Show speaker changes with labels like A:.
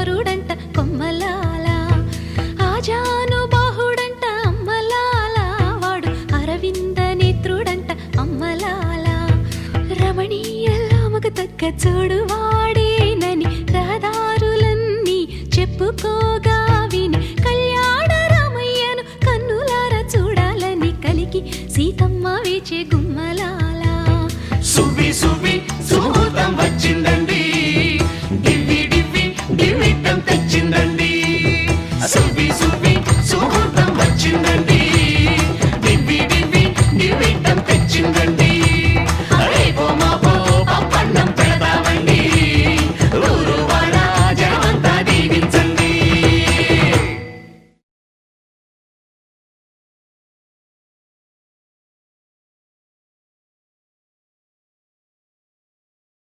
A: కుమరుడంట కొమ్మలాల ఆజాను బాహుడంట అమ్మలాల వాడు అరవింద నేత్రుడంట అమ్మలాల. రమణీయ రామకు తగ్గ చూడువాడేనని రహదారులన్నీ చెప్పుకోగా విని కళ్యాణ రామయ్యను కన్నులార చూడాలని కలిగి సీతమ్మ వేచే గుమ్మల
B: తెచ్చిందండి. సుబ్బి సుబ్బి సుహూర్తం వచ్చిందండి. దివ్వి దివ్వి నిమిత్తం తెచ్చిందండి.